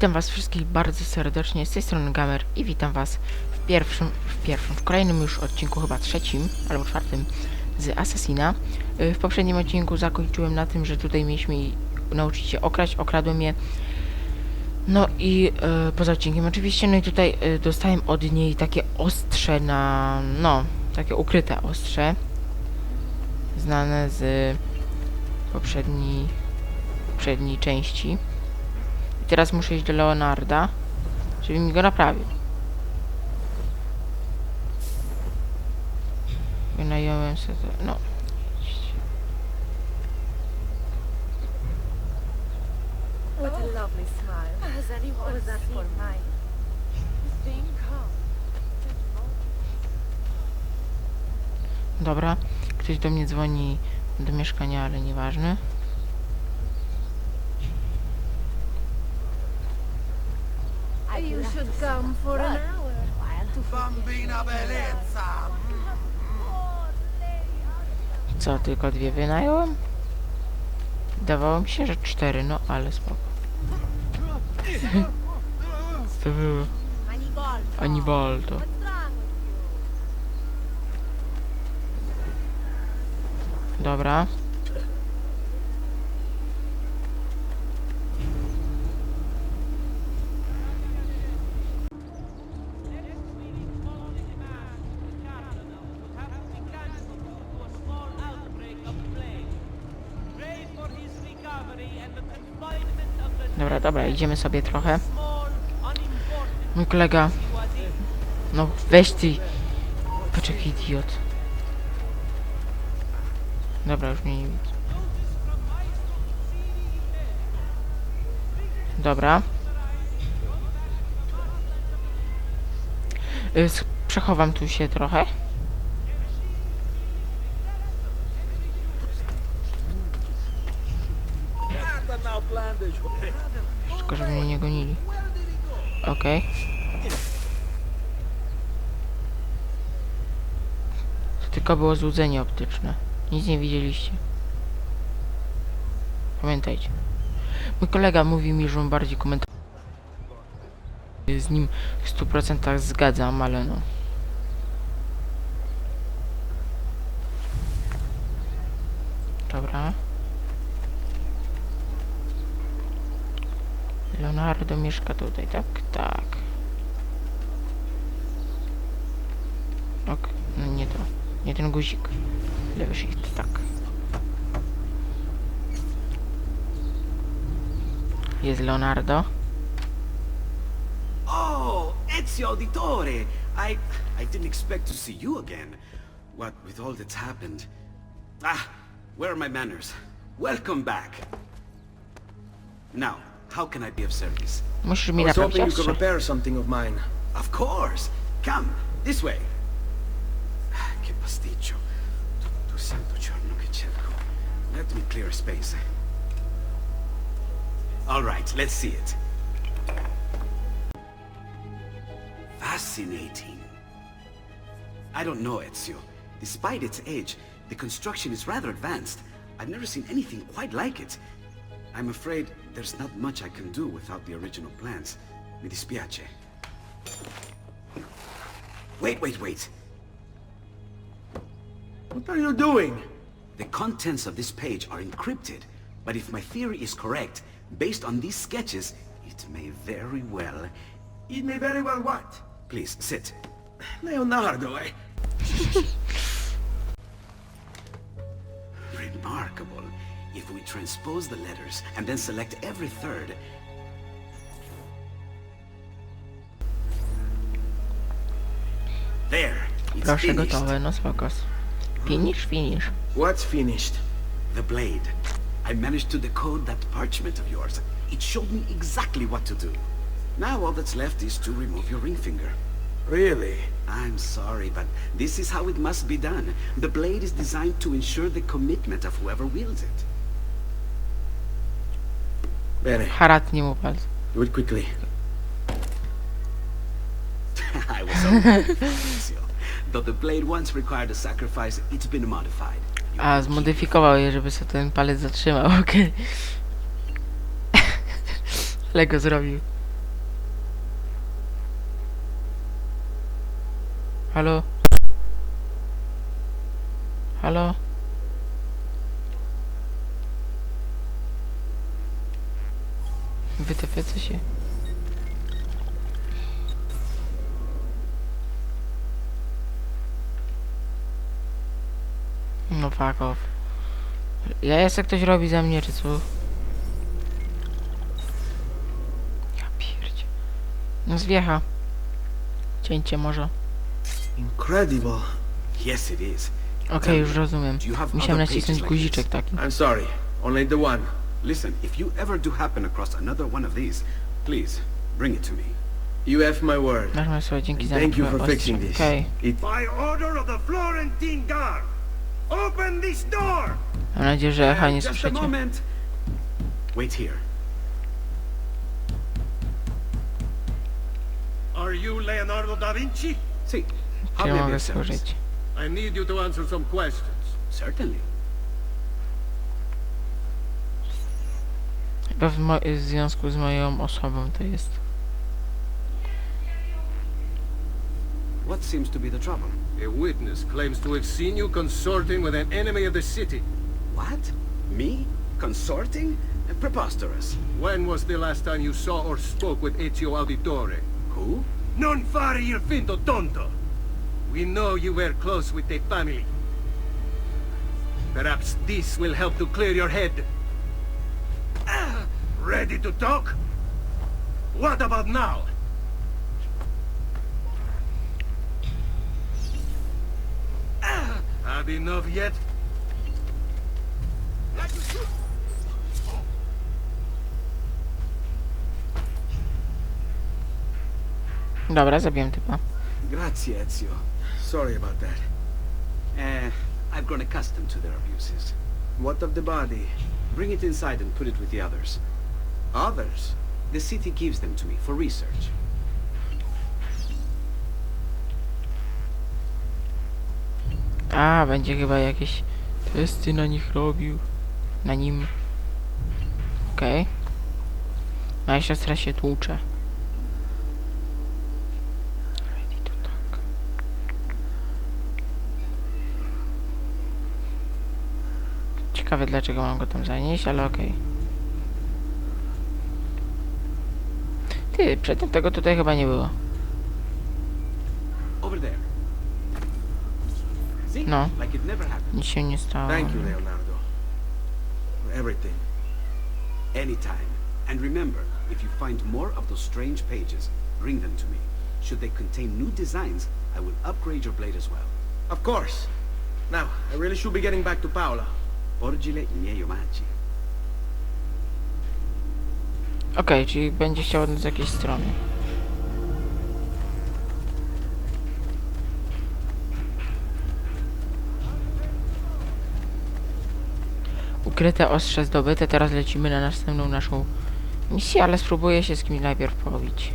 Witam was wszystkich bardzo serdecznie, z tej strony Gamer i witam was w pierwszym, w pierwszym, w kolejnym już odcinku, chyba trzecim albo czwartym z Assassina. Y, W poprzednim odcinku zakończyłem na tym, że tutaj mieliśmy nauczyć się okraść, okradłem je. No i y, poza odcinkiem oczywiście, no i tutaj y, dostałem od niej takie ostrze na, no, takie ukryte ostrze, znane z poprzedniej, poprzedniej części. Teraz muszę iść do Leonarda, żeby mi go naprawił. Wynająłem sobie to, no. What a lovely smile. Has anyone Was that for seen mine? the thing come? Dobra, ktoś do mnie dzwoni do mieszkania, ale nieważne. You should come for an hour. Bambina bellezza! Co, tylko dwie wynająłem? Wydawało mi się, że cztery, no ale spoko. Co to było? Anibaldo. Dobra. Dobra, dobra, idziemy sobie trochę. Mój kolega. No weź ty. Poczekaj, idiot. Dobra, już mnie nie widzę. Dobra. Y, Przechowam tu się trochę. Okej. To tylko było złudzenie optyczne. Nic nie widzieliście. Pamiętajcie. Mój kolega mówi mi, że on bardziej komentował. Z nim w 100% zgadzam, ale no. Dobra. Leonardo mieszka tutaj, tak? Tak. Ok, no nie to. Nie ten guzik. Lewy shift, tak. Jest Leonardo. Oh, Ezio Auditore! I... I didn't expect to see you again. What with all that's happened. Ah, where are my manners? Welcome back. Now, how can I be of service? Musisz mi I was hoping you could ostrze. repair something of mine. Of course! Come, this way! Ah, Che pasticcio. Tutto santo giorno che cerco. Let me clear a space. All right, let's see it. Fascinating. I don't know, Ezio. Despite its age, the construction is rather advanced. I've never seen anything quite like it. I'm afraid there's not much I can do without the original plans. Mi dispiace. Wait, wait, wait. What are you doing? The contents of this page are encrypted, but if my theory is correct, based on these sketches, it may very well... It may very well what? Please, sit. Leonardo, eh? Remarkable. If we transpose the letters and then select every third... There! It's Proszę finished. gotowe, no spoko. Finish, finish. What's finished? The blade. I managed to decode that parchment of yours. It showed me exactly what to do. Now all that's left is to remove your ring finger. Really? I'm sorry, but this is how it must be done. The blade is designed to ensure the commitment of whoever wields it. Bene. Haratni mu palce. Do it quickly. I was so Though the blade once required a sacrifice, it's been modified. A, zmodyfikował je, żeby sobie ten palec zatrzymał, okej. Okay. Ale go zrobił. Halo? Halo? Się. No fuck off. Ja jestem ktoś robi za mnie, czy co? Ja pierdzie. No zwiecha. Cięcie może. Incredible. Yes, it is. Okej, już rozumiem. Musiałem nacisnąć guziczek taki. I'm sorry. Only the one. Listen, if you ever do happen across another one of these, please bring it to me. You have my word. Dzięki za Thank you for fixing this. It By order of the Florentine Guard, open this door! Mam nadzieję, że echa nie Just a słyszycie. moment. Wait here. Are you Leonardo da Vinci? See, how Czy may I be mogę służyć? I need you to answer some questions. Certainly. W, w związku z moją osobą to jest. What seems to be the trouble? A witness claims to have seen you consorting with an enemy of the city. What? Me? Consorting? Preposterous. When was the last time you saw or spoke with Ezio Auditore? Who? Non fare il finto tonto! We know you were close with the family. Perhaps this will help to clear your head. Ready to talk? What about now? Ah, Had enough yet? Dobra, zabiłem typa. Grazie, Ezio. Sorry about that. Eh, I've grown accustomed to their abuses. What of the body? Bring it inside and put it with the others. Others? The city gives them to me for research. A, będzie chyba jakieś testy na nich robił. Na nim. Okej. Moja siostra się tłucze. Ciekawe dlaczego mam go tam zanieść, ale okej. Ty, przedtem tego tutaj chyba nie było. No. Nic się nie stało. Thank you, Leonardo. For everything. Anytime. And remember, if you find more of those strange pages, bring them to me. Should they contain new designs, I will upgrade your blade as well. Of course. Now, I really should be getting back to Paola. Porgile i miei omaggi. Okej, czyli będzie chciał od nas z jakiejś strony. Ukryte ostrze zdobyte, teraz lecimy na następną naszą misję, ale spróbuję się z kimś najpierw pobić.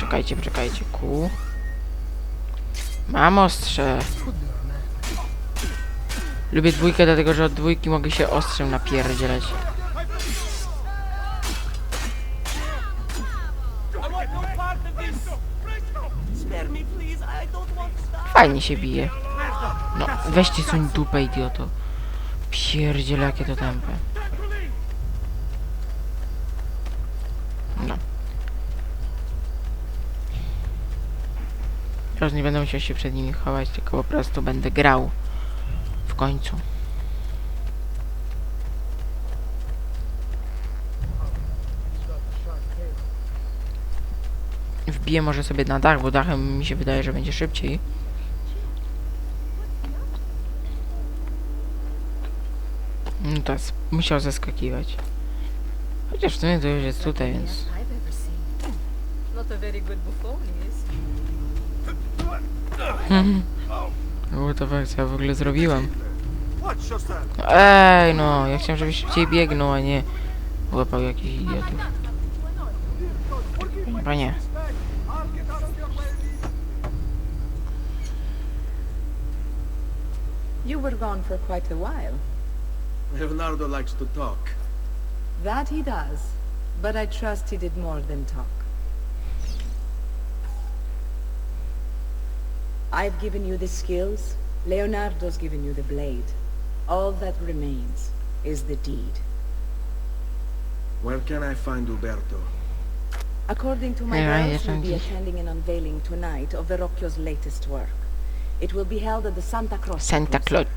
Czekajcie, czekajcie, ku. Mam ostrze. Lubię dwójkę, dlatego że od dwójki mogę się ostrzem napierdzielać. Fajnie się bije. No, weźcie suń dupę, idioto. Pierdziele, jakie to tempe. No. Teraz nie będę musiał się przed nimi chować, tylko po prostu będę grał. W końcu. Wbiję może sobie na dach, bo dachem mi się wydaje, że będzie szybciej. No teraz musiał zaskakiwać. Chociaż w sumie to już jest tutaj, więc... I've ever seen. Not a very good buffon, is What the fuck, co ja w ogóle zrobiłem? Watch yourself! Ej, no, ja chciałem, żebyś szybciej biegnął, a nie łapał jakichś idiotów. Panie, You were gone for quite a while. Leonardo likes to talk. That he does. But I trust he did more than talk. I've given you the skills, Leonardo's given you the blade. All that remains is the deed. Where can I find Uberto? According to my Yeah, girls, yes, we'll be attending an unveiling tonight of Verrocchio's latest work. It will be held at the Santa Croce. Santa group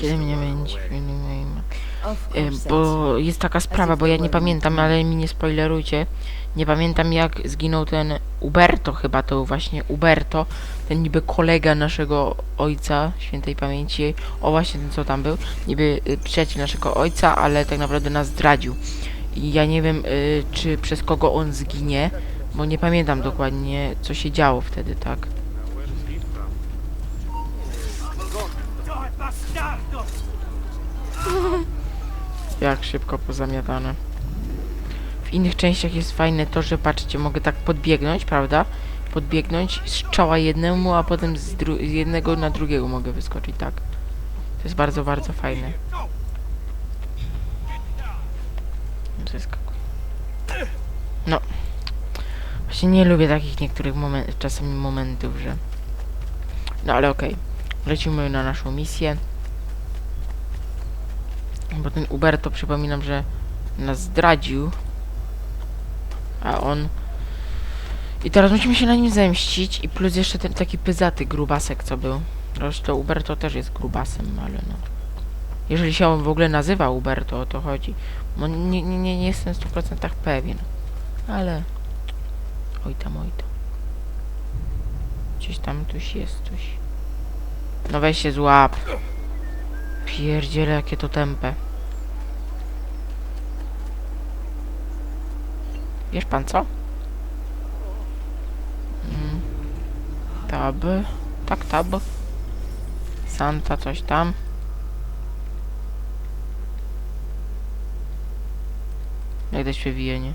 Kiedy mnie będzie... Bo jest taka sprawa, bo ja nie pamiętam, ale mi nie spoilerujcie. Nie pamiętam jak zginął ten Uberto chyba, to był właśnie Uberto, ten niby kolega naszego ojca, świętej pamięci, o właśnie ten co tam był, niby y, przyjaciel naszego ojca, ale tak naprawdę nas zdradził. I ja nie wiem, y, czy przez kogo on zginie, bo nie pamiętam dokładnie, co się działo wtedy, tak? Jak szybko pozamiatane. W innych częściach jest fajne to, że patrzcie, mogę tak podbiegnąć, prawda? Podbiegnąć z czoła jednemu, a potem z, z jednego na drugiego mogę wyskoczyć, tak. To jest bardzo, bardzo fajne. Zeskakuj. No. Właśnie nie lubię takich niektórych momentów, czasami momentów, że... No ale okej. Lecimy na naszą misję. Bo ten Uberto, przypominam, że nas zdradził. A on... I teraz musimy się na nim zemścić. I plus jeszcze ten taki pyzaty grubasek, co był. Zresztą Uberto też jest grubasem, ale no... Jeżeli się on w ogóle nazywa Uberto, o to chodzi. Bo nie, nie, nie, nie jestem w 100% pewien. Ale... Oj tam, oj tam. Gdzieś tam coś jest, coś. No weź się złap. Pierdziele, jakie to tempe. Wiesz pan co? Mm. Tab. Tak, tab. Santa, coś tam. Jak dać przewijenie?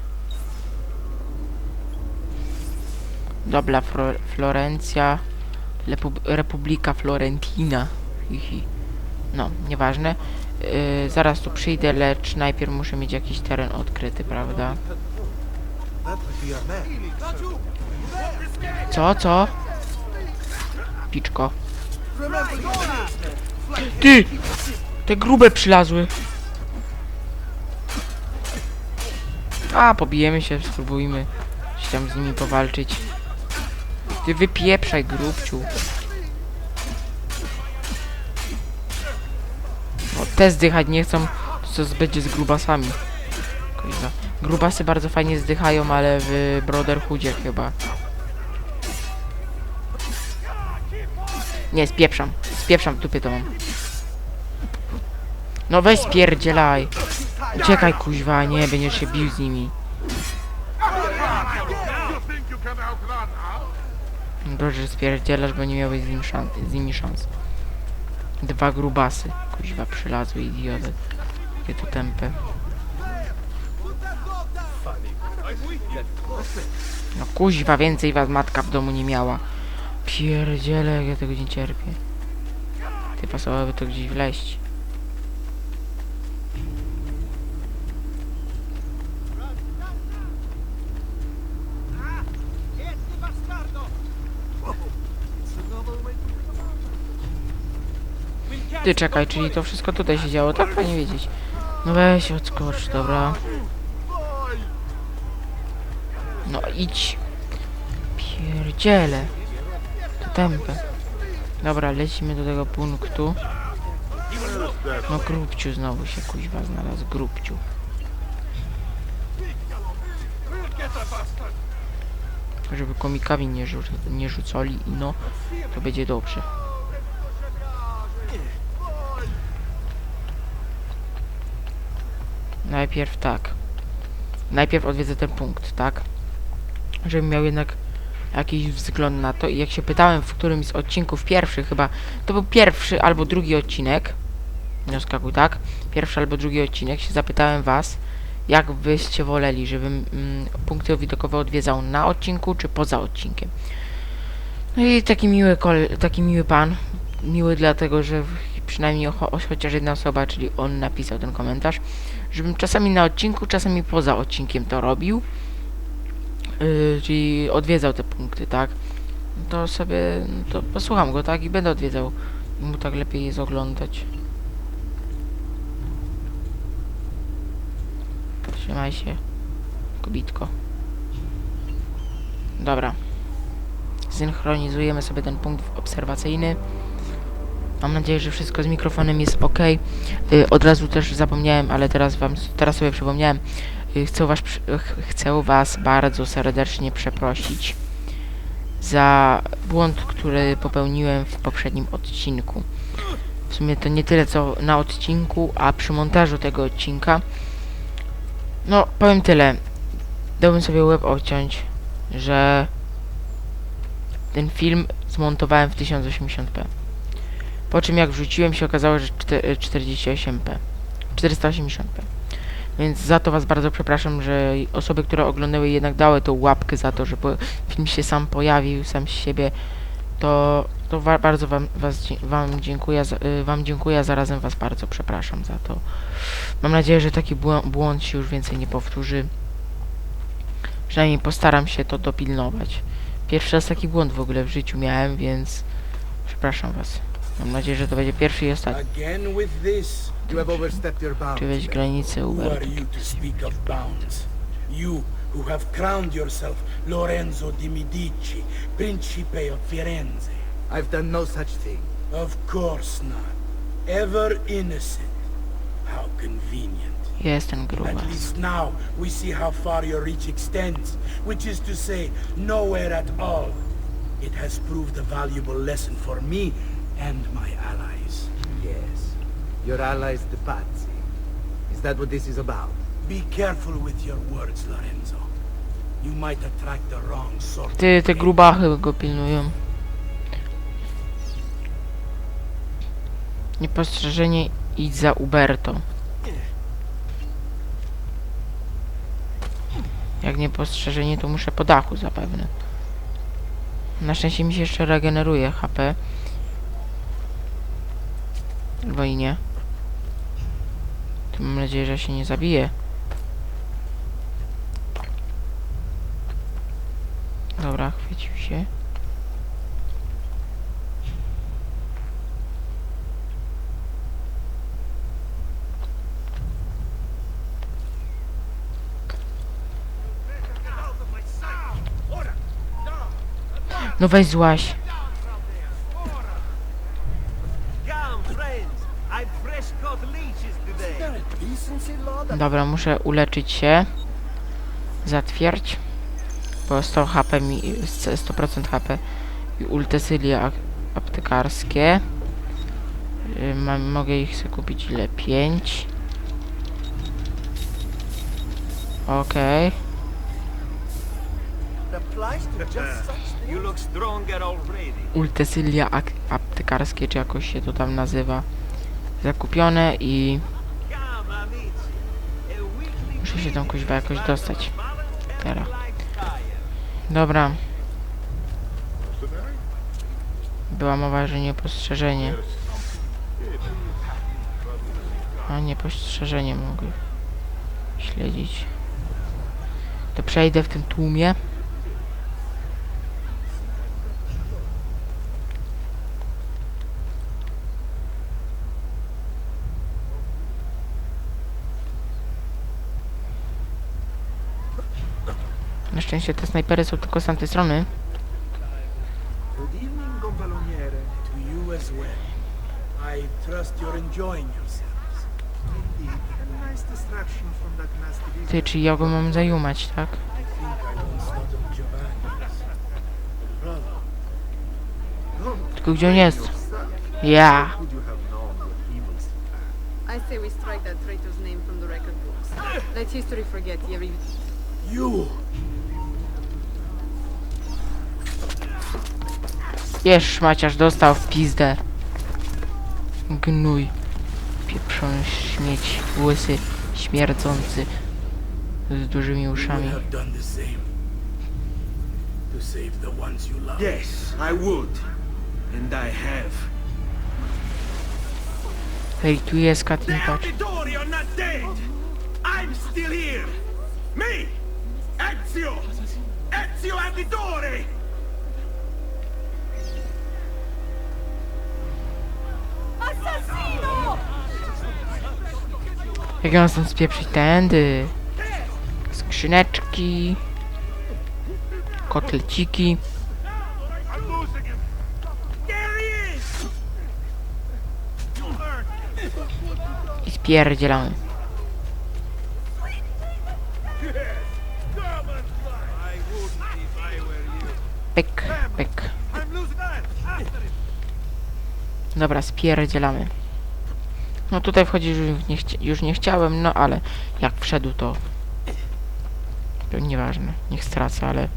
Dobra, Fro Florencja. Lepub Republika Florentina. Hihi. No, nieważne. Yy, zaraz tu przyjdę, lecz najpierw muszę mieć jakiś teren odkryty, prawda? Co, co? Piczko. Ty! Te grube przylazły. A, pobijemy się, spróbujmy się tam z nimi powalczyć. Ty wypieprzaj, grubciu. Te zdychać nie chcą, co będzie z grubasami. Kuźwa. Grubasy bardzo fajnie zdychają, ale w Brotherhoodzie chyba. Nie, spieprzam. Spieprzam, w dupie to mam. No weź spierdzielaj. Uciekaj kuźwa, nie, będziesz się bił z nimi. Dobrze, że spierdzielasz, bo nie miałeś z, nim szans, z nimi szans. Dwa grubasy. Kuźwa przylazły, idioty. Jakie to tempy. No kuźwa, więcej was matka w domu nie miała. Pierdziele, jak ja tego nie cierpię. Ty pasowałoby to gdzieś wleść. Ty czekaj, czyli to wszystko tutaj się działo, tak? Fajnie wiedzieć. No weź odskocz, dobra. No idź. Pierdziele. To tempę. Dobra, lecimy do tego punktu. No grubciu znowu się kuźwa znalazł, grubciu. Żeby komikami nie, rzu nie rzucali i no, to będzie dobrze. Najpierw tak. Najpierw odwiedzę ten punkt, tak? Żebym miał jednak jakiś wzgląd na to. I jak się pytałem w którymś z odcinków pierwszych, chyba to był pierwszy albo drugi odcinek. Nie skakuj, tak? Pierwszy albo drugi odcinek się zapytałem was, jak byście woleli, żebym mm, punkty widokowe odwiedzał na odcinku czy poza odcinkiem. No i taki miły kol, taki miły pan, miły dlatego, że przynajmniej cho chociaż jedna osoba, czyli on napisał ten komentarz, żebym czasami na odcinku, czasami poza odcinkiem to robił. yy, czyli odwiedzał te punkty, tak? To sobie, no to posłucham go, tak? I będę odwiedzał. Mu tak lepiej jest oglądać. Trzymaj się, kobitko. Dobra. Synchronizujemy sobie ten punkt obserwacyjny. Mam nadzieję, że wszystko z mikrofonem jest ok. Od razu też zapomniałem, ale teraz wam, teraz sobie przypomniałem. Y, chcę was, chcę was bardzo serdecznie przeprosić za błąd, który popełniłem w poprzednim odcinku. W sumie to nie tyle co na odcinku, a przy montażu tego odcinka. No, powiem tyle. Dałbym sobie łeb obciąć, że ten film zmontowałem w 1080p. Po czym jak wrzuciłem się okazało, że czte- 48p. 480p. Więc za to was bardzo przepraszam, że osoby, które oglądały jednak dały tą łapkę za to, że film się sam pojawił, sam z siebie, to, to wa- bardzo wam, was, wam dziękuję, y, wam dziękuję, a zarazem was bardzo przepraszam za to. Mam nadzieję, że taki błą- błąd się już więcej nie powtórzy. Przynajmniej postaram się to dopilnować. Pierwszy raz taki błąd w ogóle w życiu miałem, więc przepraszam was. Mam nadzieję, że to będzie pierwszy i ostatni. Wejść granicę Who Uber? are you to speak of bounds? You who have crowned yourself Lorenzo di Medici, Principe of Firenze. I've done no such thing. Of course not. Ever innocent. How convenient. Jestem At grubas. least now we see how far your reach extends, which is to say, nowhere at all. It has proved a valuable lesson for me and my allies. Yes. Your allies, the Pazzi. Is that what this is about? Be careful with your words, Lorenzo. You might attract the wrong sort of Ty, te grubachy go pilnują. Niepostrzeżenie idź za Uberto. Jak niepostrzeżenie, to muszę po dachu zapewne. Na szczęście mi się jeszcze regeneruje HP. Albo i nie. To mam nadzieję, że się nie zabije. Dobra, chwycił się. No weź złaś. Dobra, muszę uleczyć się. Zatwierdź. Bo 100 HP mi... 100% HP. I ultesylie ak- aptekarskie. Y, mogę ich sobie kupić ile? 5. Okej. Already. Ultesylia aptekarskie, czy jakoś się to tam nazywa. Zakupione i muszę się tam kuźwa jakoś dostać. Teraz. Dobra. Była mowa, że niepostrzeżenie. A niepostrzeżenie mogę śledzić. To przejdę w tym tłumie. Na szczęście te snajpery są tylko z tamtej strony. Good evening, Gonfaloniere. To you as well. I trust you're enjoying yourselves. Indeed. A nice distraction from that nasty business. Ty, czy ja go mam zajumać, tak? I think I once thought of Giovanni's. Brother, Tylko gdzie on jest? Ja. Would you have known what evils I say we strike that traitor's name from the record books. Let history forget he ever even... you! Wiesz, szmaciarz dostał w pizdę. Gnój. Pieprzony śmieć, łysy, śmierdzący. Z dużymi uszami. To save the ones you love. Yes, I would. And I have. Hej, tu jest Katin, patrz. are not dead. I'm still here. Me, Ezio, Jak ja mam stąd spieprzyć tędy? Skrzyneczki. Kotleciki. I spierdzielamy. Dobra, spierdzielamy. No tutaj wchodzić już nie, już nie chciałem, no ale jak wszedł to... To nieważne, niech stracę, ale...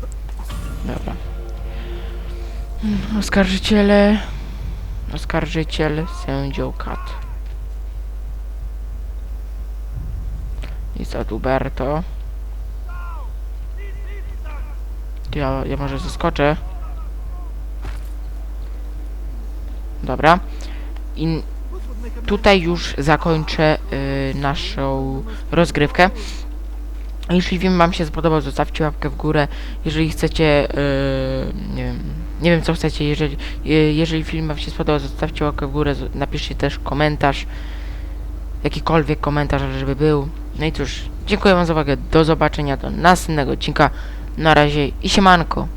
Dobra. Oskarżyciele... Oskarżyciel, sędzią Kat. Jest Adalberto. Ja, ja może zeskoczę. Dobra. I tutaj już zakończę y, naszą rozgrywkę. Jeśli film Wam się spodobał, zostawcie łapkę w górę. Jeżeli chcecie, y, nie wiem, nie wiem co chcecie, jeżeli, y, jeżeli film Wam się spodobał, zostawcie łapkę w górę, napiszcie też komentarz, jakikolwiek komentarz, żeby był. No i cóż, dziękuję Wam za uwagę, do zobaczenia, do następnego odcinka, na razie i siemanko.